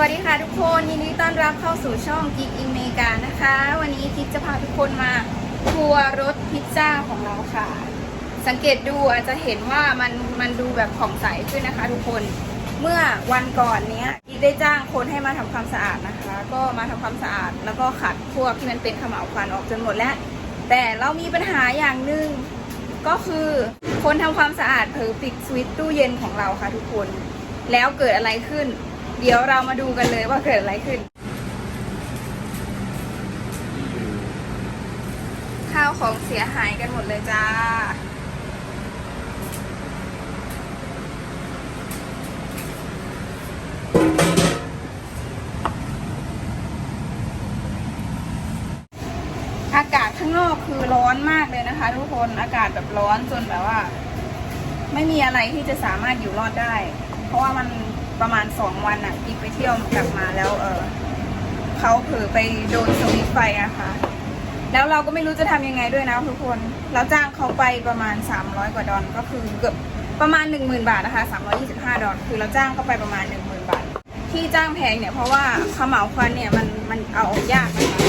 วัสดีค่ะทุกคนยินดีต้อนรับเข้าสู่ช่องกิ๊กอิงเมกานะคะ วันนี้กิ๊กจะพาทุกคนมาทัวร์รถพิซซ่าของเราค่ะ สังเกตดูอาจจะเห็นว่ามันมันดูแบบผ่องใสขึ้นนะคะ ทุกคนเมื่อวันก่อนเนี้ยกิ๊กได้จ้างคนให้มาทำความสะอาดนะคะ ก็มาทำความสะอาด แล้วก็ขัดพวกที่มันเป็นขมเหลาวควันออกจนหมดแล้ว แต่เรามีปัญหาอย่างหนึ่งก็คือคนทำความสะอาดเผลอปิดสวิตช์ตู้เย็นของเราค่ะ ทุกคนแล้วเกิดอะไรขึ้น เดี๋ยวเรามาดูกันเลยว่าเกิดอะไรขึ้น ข้าวของเสียหายกันหมดเลยจ้า อากาศข้างนอกคือร้อนมากเลยนะคะ ทุกคนอากาศแบบร้อนจนแบบว่า ไม่มีอะไรที่จะสามารถอยู่รอดได้ เพราะว่ามัน ประมาณสองวันอะกิ๊กไปเที่ยวกลับมาแล้วเออเขาเผลอไปโดนสวิตไฟอะค่ะแล้วเราก็ไม่รู้จะทำยังไงด้วยนะทุกคน เราจ้างเขาไปประมาณ 300 กว่าดอลก็คือเกือบประมาณ 10,000 บาทนะคะ 325 ดอลคือเราจ้างเขาไปประมาณ 10,000 บาท ที่จ้างแพงเนี่ยเพราะว่าขมเหลาวควันเนี่ยมันมันเอาออกยากนะคะ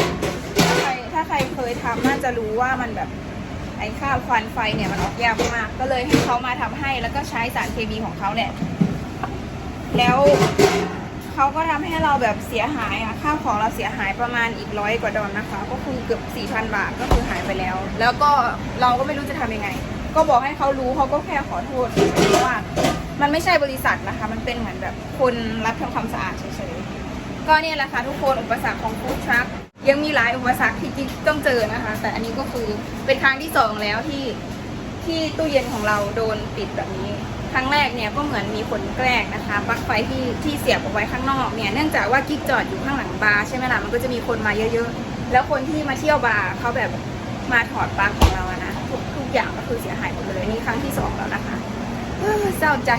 ถ้าใครถ้าใครเคยทำน่าจะรู้ว่ามันแบบไอ้ค่าควันไฟเนี่ยมันออกยากมาก ก็เลยให้เขามาทำให้แล้วก็ใช้สารเคมีของเขาเนี่ย แล้วเขาก็ทำให้เราแบบเสียหายอะข้าวของเราเสียหายประมาณอีกร้อยกว่าดอลนะคะ ก็คือเกือบสี่พันบาทก็คือหายไปแล้ว แล้วก็เราก็ไม่รู้จะทำยังไง ก็บอกให้เขารู้เขาก็แค่ขอโทษเพราะว่า มันไม่ใช่บริษัทนะคะ มันเป็นเหมือนแบบคนรับทำความสะอาดเฉยๆก็เนี่ยแหละค่ะทุกคนอุปสรรคของฟู้ดทรัคยังมีหลายอุปสรรคที่ต้องเจอนะคะ แต่อันนี้ก็คือเป็นครั้งที่สองแล้วที่ที่ตู้เย็นของเราโดนปิดแบบนี้ ครั้งแรกเนี่ยก็เหมือนมีคนแกล้งนะคะปลั๊กไฟที่ที่เสียบเอาไว้ข้างนอกเนี่ยเนื่องจากว่ากิ๊กจอดอยู่ข้างหลังบาร์ใช่ไหมล่ะมันก็จะมีคนมาเยอะๆ แล้วคนที่มาเที่ยวบาร์เขาแบบมาถอดปลั๊กของเราอะนะทุกทุกอย่างก็คือเสียหายหมดเลยนี่ครั้งที่สองแล้วนะคะเอ้อเศร้าใจ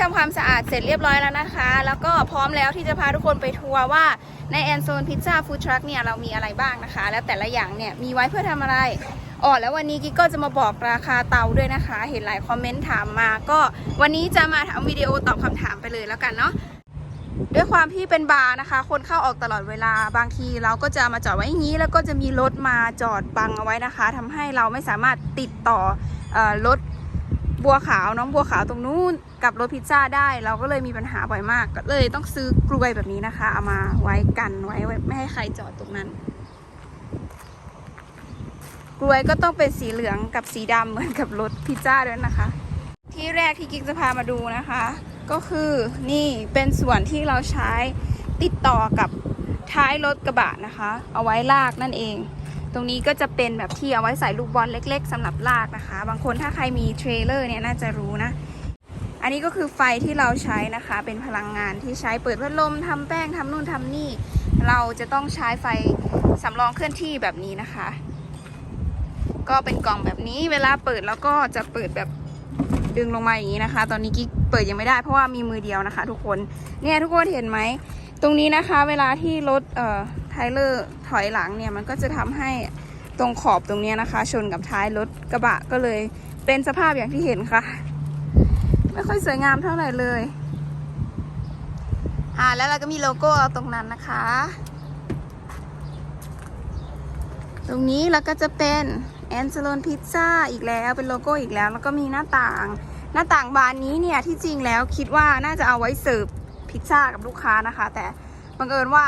ทำความสะอาดเสร็จเรียบร้อยแล้วนะคะ แล้วก็พร้อมแล้วที่จะพาทุกคนไปทัวร์ว่าในแอนโซนพิซซ่าฟู้ดทรัคเนี่ยเรามีอะไรบ้างนะคะ แล้วแต่ละอย่างเนี่ยมีไว้เพื่อทำอะไรอ๋อแล้ววันนี้กิ๊กก็จะมาบอกราคาเตาด้วยนะคะ เห็นหลายคอมเมนต์ถามมา ก็วันนี้จะมาทำวิดีโอตอบคำถามไปเลยแล้วกันเนาะด้วยความที่เป็นบาร์นะคะ คนเข้าออกตลอดเวลาบางทีเราก็จะมาจอดไว้อย่างนี้ แล้วก็จะมีรถมาจอดบังเอาไว้นะคะทำให้เราไม่สามารถติดต่อออรถ บัวขาวน้องบัวขาวตรงนู้นกับรถพิซซ่าได้ เราก็เลยมีปัญหาบ่อยมาก ก็เลยต้องซื้อกลวยแบบนี้นะคะ เอามาไว้กันไว้ไม่ให้ใครจอดตรงนั้น กลวยก็ต้องเป็นสีเหลืองกับสีดำเหมือนกับรถพิซซ่าด้วยนะคะ ที่แรกที่กิ๊กจะพามาดูนะคะ ก็คือนี่เป็นส่วนที่เราใช้ติดต่อกับท้ายรถกระบะนะคะ เอาไว้ลากนั่นเอง ตรงนี้ก็จะเป็นแบบที่เอาไว้ใส่ลูกบอลเล็ก ๆสำหรับลากนะคะ บางคนถ้าใครมีเทรลเลอร์เนี่ยน่าจะรู้นะ อันนี้ก็คือไฟที่เราใช้นะคะ เป็นพลังงานที่ใช้เปิดพัดลมทำแป้งทำนู่นทำนี่ เราจะต้องใช้ไฟสำรองเคลื่อนที่แบบนี้นะคะ ก็เป็นกล่องแบบนี้เวลาเปิดแล้วก็จะเปิดแบบดึงลงมาอย่างนี้นะคะ ตอนนี้กิ๊กเปิดยังไม่ได้เพราะว่ามีมือเดียวนะคะ ทุกคน เนี่ยทุกคนเห็นไหม ตรงนี้นะคะ เวลาที่รถเอ่อ ไทเลอร์ถอยหลังเนี่ยมันก็จะทำให้ตรงขอบตรงนี้นะคะ ชนกับท้ายรถกระบะก็เลยเป็นสภาพอย่างที่เห็นค่ะ ไม่ค่อยสวยงามเท่าไหร่เลย อ่าแล้วเราก็มีโลโก้ตรงนั้นนะคะ ตรงนี้เราก็จะเป็นแอนเซโลนพิซซ่าอีกแล้วเป็นโลโก้อีกแล้ว แล้วก็มีหน้าต่าง หน้าต่างบานนี้เนี่ยที่จริงแล้วคิดว่าน่าจะเอาไว้เสิร์ฟพิซซ่ากับลูกค้านะคะ แต่บังเอิญว่า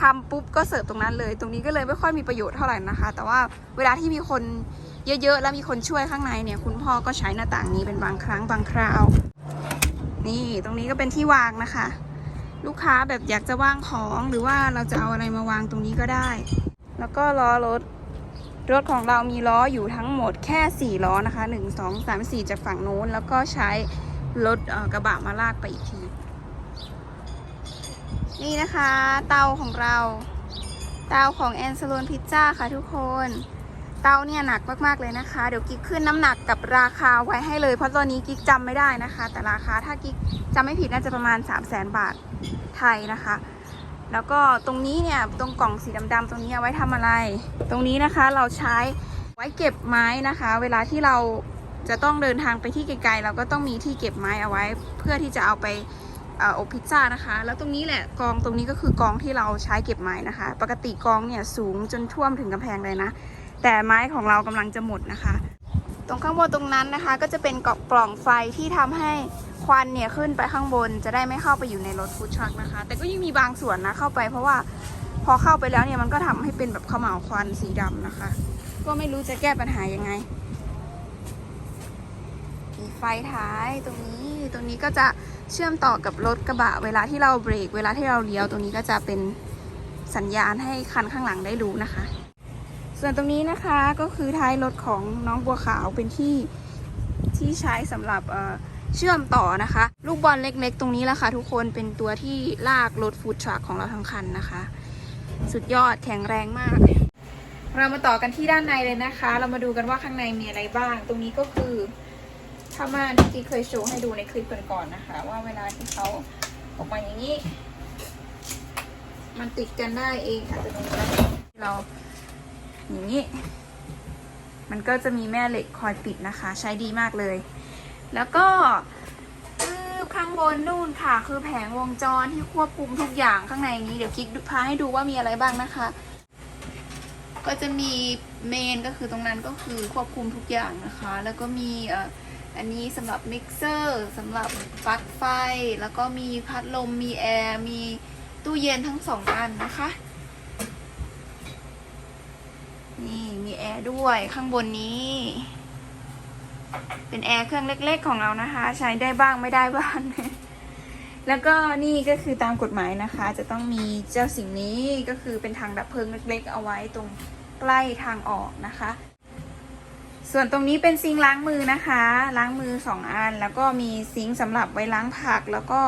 ทำปุ๊บก็เสิร์ฟตรงนั้นเลย ตรงนี้ก็เลยไม่ค่อยมีประโยชน์เท่าไหร่นะคะ แต่ว่าเวลาที่มีคนเยอะๆ แล้วมีคนช่วยข้างในเนี่ย คุณพ่อก็ใช้หน้าต่างนี้เป็นบางครั้งบางคราว นี่ตรงนี้ก็เป็นที่วางนะคะ ลูกค้าแบบอยากจะวางของหรือว่าเราจะเอาอะไรมาวางตรงนี้ก็ได้ แล้วก็ล้อรถรถของเรามีล้ออยู่ทั้งหมดแค่ 4 ล้อนะคะ 1 2 3 4 จากฝั่งโน้น แล้วก็ใช้รถกระบะมาลากไปอีกที นี่นะคะเตาของเรา เตาของแอนซ l ลนพิซซ่าค่ะทุกคน เตาเนี่ยหนักมากๆเลยนะคะ เดี๋ยวกิ๊กขึ้นน้ำหนักกับราคาไว้ให้เลย เพราะตอนนี้กิ๊กจำไม่ได้นะคะ แต่ราคาถ้ากิ๊กจำไม่ผิดน่าจะประมาณ 3 0 0แสนบาทไทยนะคะ แล้วก็ตรงนี้เนี่ยตรงกล่องสีดำๆตรงนี้เอาไว้ทำอะไร ตรงนี้นะคะเราใช้ไว้เก็บไม้นะคะ เวลาที่เราจะต้องเดินทางไปที่ไกลๆ เราก็ต้องมีที่เก็บไม้เอาไว้ เพื่อที่จะเอาไป อบพิซซ่านะคะ แล้วตรงนี้แหละกองตรงนี้ก็คือกองที่เราใช้เก็บไม้นะคะ ปกติกองเนี่ยสูงจนท่วมถึงกำแพงเลยนะ แต่ไม้ของเรากำลังจะหมดนะคะ ตรงข้างบนตรงนั้นนะคะ ก็จะเป็นกล่องปล่องไฟที่ทำให้ควันเนี่ยขึ้นไปข้างบนจะได้ไม่เข้าไปอยู่ในรถฟู้ดทรัคนะคะ แต่ก็ยังมีบางส่วนนะเข้าไปเพราะว่าพอเข้าไปแล้วเนี่ยมันก็ทำให้เป็นแบบขมเหลาวควันสีดำนะคะ ก็ไม่รู้จะแก้ปัญหายังไง มีไฟท้ายตรงนี้ตรงนี้ก็จะเชื่อมต่อกับรถกระบะ เวลาที่เราเบรก เวลาที่เราเลี้ยวตรงนี้ก็จะเป็นสัญญาณให้คันข้างหลังได้รู้นะคะ ส่วนตรงนี้นะคะก็คือท้ายรถของน้องบัวขาวเป็นที่ที่ใช้สำหรับเอ่อเชื่อมต่อนะคะ ลูกบอลเล็กๆ ตรงนี้แหละค่ะทุกคนเป็นตัวที่ลากรถฟู้ดทรัคของเราทั้งคันนะคะ สุดยอดแข็งแรงมาก เรามาต่อกันที่ด้านในเลยนะคะ เรามาดูกันว่าข้างในมีอะไรบ้าง ตรงนี้ก็คือ ผ้าม่านที่เคยโชว์ให้ดูในคลิปก่อนๆนะคะ ว่าเวลาที่เขาออกมาอย่างนี้ มันติดกันได้เองอัตโนมัติเราอย่างนี้ มันก็จะมีแม่เหล็กคอยปิดนะคะ ใช้ดีมากเลย แล้วก็คือข้างบนนู่นค่ะ คือแผงวงจรที่ควบคุมทุกอย่างข้างในนี้เดี๋ยวกิ๊กพาให้ดูว่ามีอะไรบ้างนะคะ ก็จะมีเมนก็คือตรงนั้นก็คือควบคุมทุกอย่างนะคะ แล้วก็มีเอ่อ อันนี้สำหรับมิกเซอร์สำหรับปลั๊กไฟ แล้วก็มีพัดลม มีแอร์ มีตู้เย็นทั้งสองอันนะคะ นี่มีแอร์ด้วยข้างบนนี้ เป็นแอร์เครื่องเล็กๆของเรานะคะ ใช้ได้บ้างไม่ได้บ้าง แล้วก็นี่ก็คือตามกฎหมายนะคะ จะต้องมีเจ้าสิ่งนี้ก็คือเป็นทางดับเพลิงเล็กๆ เอาไว้ตรงใกล้ทางออกนะคะ ส่วนตรงนี้เป็นซิงล้างมือนะคะ ล้างมือสองอัน แล้วก็มีซิงค์สำหรับไว้ล้างผัก แล้วก็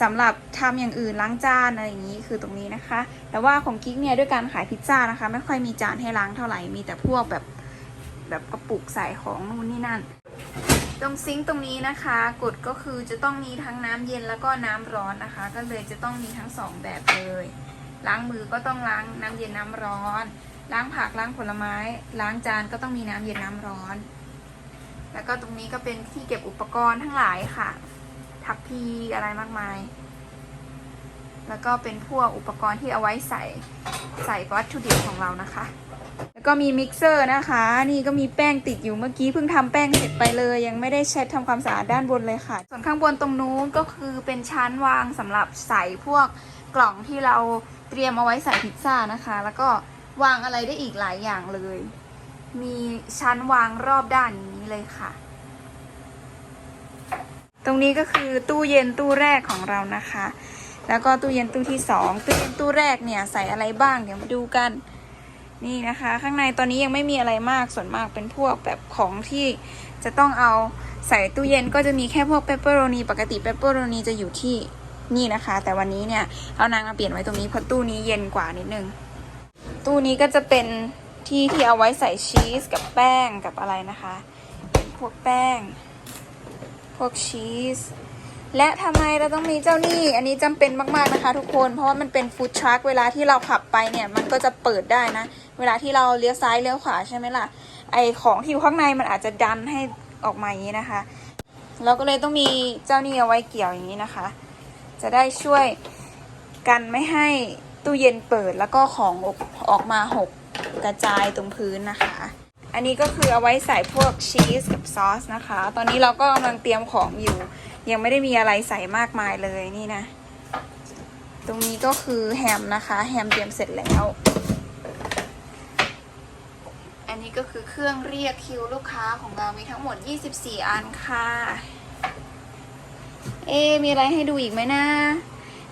สำหรับทำอย่างอื่นล้างจานอะไรอย่างนี้คือตรงนี้นะคะ แต่ว่าของกิ๊กเนี่ยด้วยการขายพิซซ่านะคะ ไม่ค่อยมีจานให้ล้างเท่าไหร่มีแต่พวกแบบแบบกระปุกใส่ของนู่นนี่นั่น ตรงซิงตรงนี้นะคะกฎก็คือจะต้องมีทั้งน้ำเย็นแล้วก็น้ำร้อนนะคะ ก็เลยจะต้องมีทั้งสองแบบเลยล้างมือก็ต้องล้างน้ำเย็นน้ำร้อน ล้างผักล้างผลไม้ ล้างจานก็ต้องมีน้ำเย็นน้ำร้อน แล้วก็ตรงนี้ก็เป็นที่เก็บอุปกรณ์ทั้งหลายค่ะ ทัพพีอะไรมากมาย แล้วก็เป็นพวกอุปกรณ์ที่เอาไว้ใส่ใส่วัตถุดิบของเรานะคะ แล้วก็มีมิกเซอร์นะคะ นี่ก็มีแป้งติดอยู่เมื่อกี้เพิ่งทำแป้งเสร็จไปเลย ยังไม่ได้เช็ดทำความสะอาดด้านบนเลยค่ะ ส่วนข้างบนตรงนู้นก็คือเป็นชั้นวางสำหรับใส่พวกกล่องที่เราเตรียมเอาไว้ใส่พิซซ่านะคะ แล้วก็ วางอะไรได้อีกหลายอย่างเลย มีชั้นวางรอบด้านนี้เลยค่ะ ตรงนี้ก็คือตู้เย็นตู้แรกของเรานะคะ แล้วก็ตู้เย็นตู้ที่สองตู้เย็นตู้แรกเนี่ยใส่อะไรบ้างเดี๋ยวมาดูกัน นี่นะคะ ข้างในตอนนี้ยังไม่มีอะไรมากส่วนมากเป็นพวกแบบของที่จะต้องเอาใส่ตู้เย็นก็จะมีแค่พวกเปปเปอโรนีปกติเปปเปอโรนีจะอยู่ที่นี่นะคะ แต่วันนี้เนี่ยเอานางมาเปลี่ยนไว้ตรงนี้เพราะตู้นี้เย็นกว่านิดนึง ตู้นี้ก็จะเป็นที่ที่เอาไว้ใส่ชีสกับแป้งกับอะไรนะคะเป็นพวกแป้ง พวกชีส และทำไมเราต้องมีเจ้านี่ อันนี้จำเป็นมากๆนะคะทุกคน เพราะว่ามันเป็นฟู้ดทรัคเวลาที่เราขับไปเนี่ย มันก็จะเปิดได้นะ เวลาที่เราเลี้ยวซ้ายเลี้ยวขวาใช่ไหมล่ะ ไอของที่อยู่ข้างในมันอาจจะดันให้ออกมาอย่างนี้นะคะ เราก็เลยต้องมีเจ้านี่เอาไว้เกี่ยวอย่างนี้นะคะ จะได้ช่วยกันไม่ให้ ตู้เย็นเปิดแล้วก็ของออกออกมาหกกระจายตรงพื้นนะคะ อันนี้ก็คือเอาไว้ใส่พวกชีสกับซอสนะคะ ตอนนี้เราก็กำลังเตรียมของอยู่ ยังไม่ได้มีอะไรใส่มากมายเลยนี่นะ ตรงนี้ก็คือแฮมนะคะ แฮมเตรียมเสร็จแล้ว อันนี้ก็คือเครื่องเรียกคิวลูกค้าของเรามีทั้งหมด 24 อันค่ะ เอะมีอะไรให้ดูอีกไหมนะ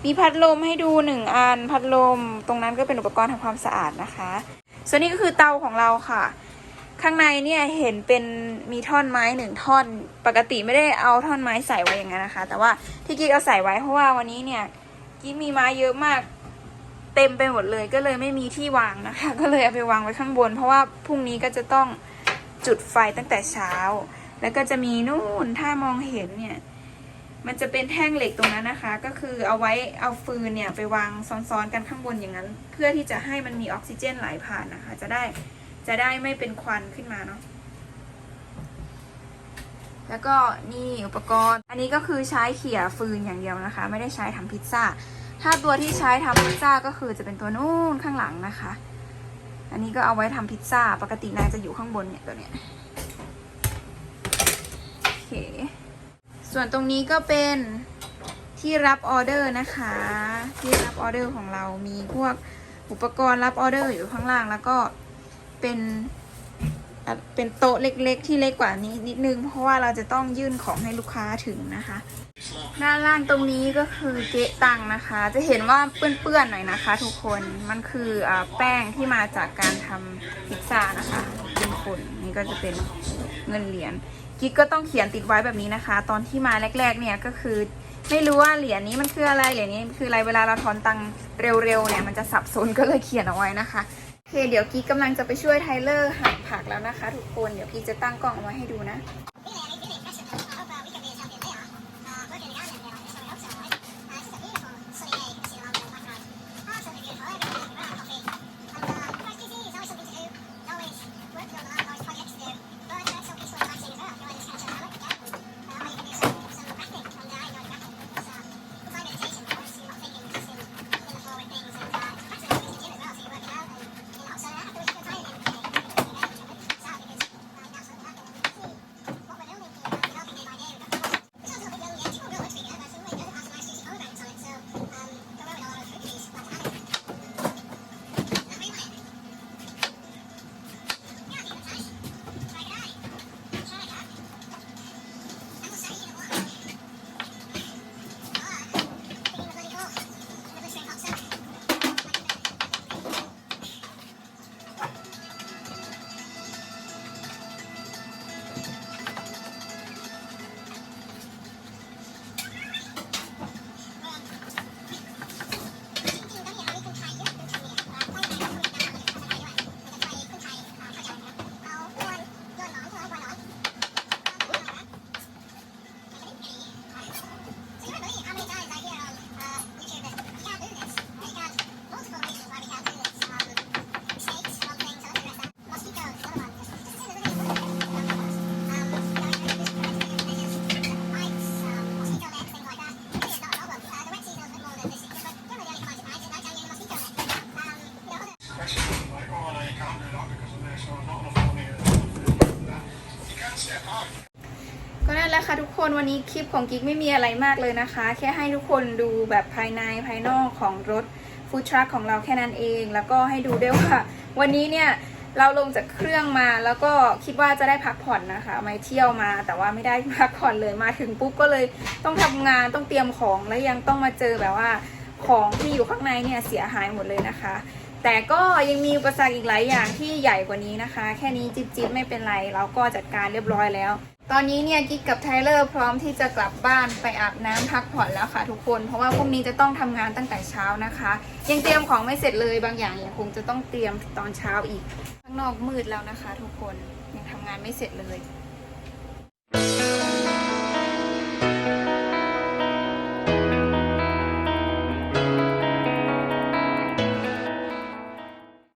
มีพัดลมให้ดูหนึ่งอัน พัดลม ตรงนั้นก็เป็นอุปกรณ์ทำความสะอาดนะคะ ส่วนนี้ก็คือเตาของเราค่ะ ข้างในเนี่ยเห็นเป็นมีท่อนไม้หนึ่งท่อน ปกติไม่ได้เอาท่อนไม้ใส่ไว้อย่างนั้นนะคะ แต่ว่าที่กิ๊กเอาใส่ไว้เพราะว่าวันนี้เนี่ยกิ๊กมีไม้เยอะมากเต็มไปหมดเลยก็เลยไม่มีที่วางนะคะ ก็เลยเอาไปวางไว้ข้างบน เพราะว่าพรุ่งนี้ก็จะต้องจุดไฟตั้งแต่เช้า แล้วก็จะมีนู่นถ้ามองเห็นเนี่ย มันจะเป็นแท่งเหล็กตรงนั้นนะคะ ก็คือเอาไว้เอาฟืนเนี่ยไปวางซ้อนๆกันข้างบนอย่างนั้น เพื่อที่จะให้มันมีออกซิเจนไหลผ่านนะคะ จะได้จะได้ไม่เป็นควันขึ้นมาเนาะแล้วก็นี่อุปกรณ์ อันนี้ก็คือใช้เขี่ยฟืนอย่างเดียวนะคะ ไม่ได้ใช้ทำพิซซ่า ถ้าตัวที่ใช้ทำพิซซ่าก็คือจะเป็นตัวนู้นข้างหลังนะคะ อันนี้ก็เอาไว้ทำพิซซ่า ปกตินายจะอยู่ข้างบนเนี่ยตัวเนี้ยโอเค ส่วนตรงนี้ก็เป็นที่รับออเดอร์นะคะ ที่รับออเดอร์ของเรามีพวกอุปกรณ์รับออเดอร์อยู่ข้างล่างแล้วก็เป็นเป็นโต๊ะเล็ก ๆ ที่เล็กกว่านี้นิดนึง เพราะว่าเราจะต้องยื่นของให้ลูกค้าถึงนะคะ ด้านล่างตรงนี้ก็คือเกะตังนะคะ จะเห็นว่าเปื้อนๆหน่อยนะคะ ทุกคนมันคืออแป้งที่มาจากการทำพิซซ่านะคะเป็นคนนี่ก็จะเป็นเงินเหรียญ กิ๊กก็ต้องเขียนติดไว้แบบนี้นะคะ ตอนที่มาแรก ๆ เนี่ยก็คือ ไม่รู้ว่าเหรียญนี้มันคืออะไรเหรียญนี้คืออะไรเวลาเราถอนตังค์เร็วๆเนี่ยมันจะสับสนก็เลยเขียนเอาไว้นะคะโอเคเดี๋ยวกิ๊กกำลังจะไปช่วยไทเลอร์หั่นผักแล้วนะคะ ทุกคนเดี๋ยวกิ๊กจะตั้งกล้องเอาไว้ให้ดูนะ ละค่ะทุกคนวันนี้คลิปของกิ๊กไม่มีอะไรมากเลยนะคะ แค่ให้ทุกคนดูแบบภายในภายนอกของรถฟู้ดทรัคของเราแค่นั้นเอง แล้วก็ให้ดูด้วยว่าวันนี้เนี่ยเราลงจากเครื่องมาแล้วก็คิดว่าจะได้พักผ่อนนะคะมาเที่ยวมา แต่ว่าไม่ได้พักผ่อนเลยมาถึงปุ๊บก็เลยต้องทำงานต้องเตรียมของแล้วยังต้องมาเจอแบบว่าของที่อยู่ข้างในเนี่ยเสียหายหมดเลยนะคะ แต่ก็ยังมีอุปสรรคอีกหลายอย่างที่ใหญ่กว่านี้นะคะ แค่นี้จิ๊บจิ๊บไม่เป็นไร เราก็จัดการเรียบร้อยแล้ว ตอนนี้เนี่ยกิ๊กกับไทเลอร์พร้อมที่จะกลับบ้านไปอาบน้ำพักผ่อนแล้วค่ะทุกคน เพราะว่าพรุ่งนี้จะต้องทำงานตั้งแต่เช้านะคะ ยังเตรียมของไม่เสร็จเลยบางอย่างยังคงจะต้องเตรียมตอนเช้าอีก ข้างนอกมืดแล้วนะคะ ทุกคนยังทำงานไม่เสร็จเลย